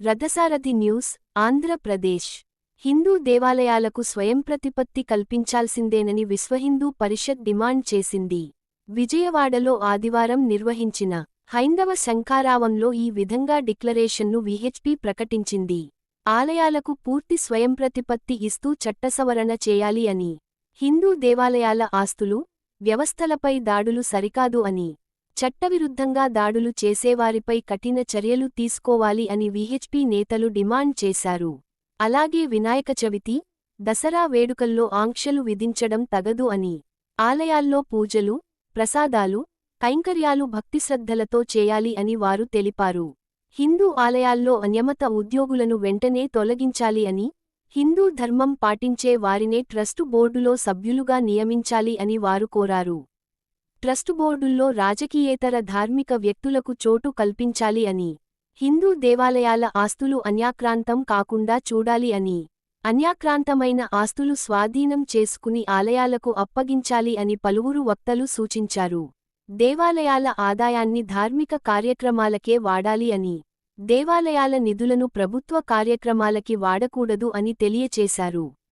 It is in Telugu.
రథసారథి న్యూస్ ఆంధ్రప్రదేశ్ హిందూ దేవాలయాలకు స్వయంప్రతిపత్తి కల్పించాల్సిందేనని విశ్వహిందూ పరిషత్ డిమాండ్ చేసింది. విజయవాడలో ఆదివారం నిర్వహించిన హైందవ శంఖారావంలో ఈ విధంగా డిక్లరేషన్ను విహెచ్పి ప్రకటించింది. ఆలయాలకు పూర్తి స్వయంప్రతిపత్తి ఇస్తూ చట్టసవరణ చేయాలి అని. హిందూ దేవాలయాల ఆస్తులు వ్యవస్థలపై దాడులు సరికాదు అని. చట్టవిరుద్ధంగా దాడులు చేసేవారిపై కఠిన చర్యలు తీసుకోవాలి అని విహెచ్పి నేతలు డిమాండ్ చేశారు. అలాగే వినాయక చవితి దసరా వేడుకల్లో ఆంక్షలు విధించడం తగదు అని. ఆలయాల్లో పూజలు ప్రసాదాలు కైంకర్యాలు భక్తిశ్రద్ధలతో చేయాలి అని వారు తెలిపారు. హిందూ ఆలయాల్లో అన్యమత ఉద్యోగులను వెంటనే తొలగించాలి అని హిందూ ధర్మం పాటించే వారినే ట్రస్టు బోర్డులో సభ్యులుగా నియమించాలి అని వారు కోరారు. ట్రస్టు బోర్డుల్లో రాజకీయేతర ధార్మిక వ్యక్తులకు చోటు కల్పించాలి అని. హిందూ దేవాలయాల ఆస్తులు అన్యాక్రాంతం కాకుండా చూడాలి అని. అన్యాక్రాంతమైన ఆస్తులు స్వాధీనం చేసుకుని ఆలయాలకు అప్పగించాలి అని పలువురు వక్తలు సూచించారు. దేవాలయాల ఆదాయాన్ని ధార్మిక కార్యక్రమాలకే వాడాలి అని. దేవాలయాల నిధులను ప్రభుత్వ కార్యక్రమాలకి వాడకూడదు అని తెలియచేశారు.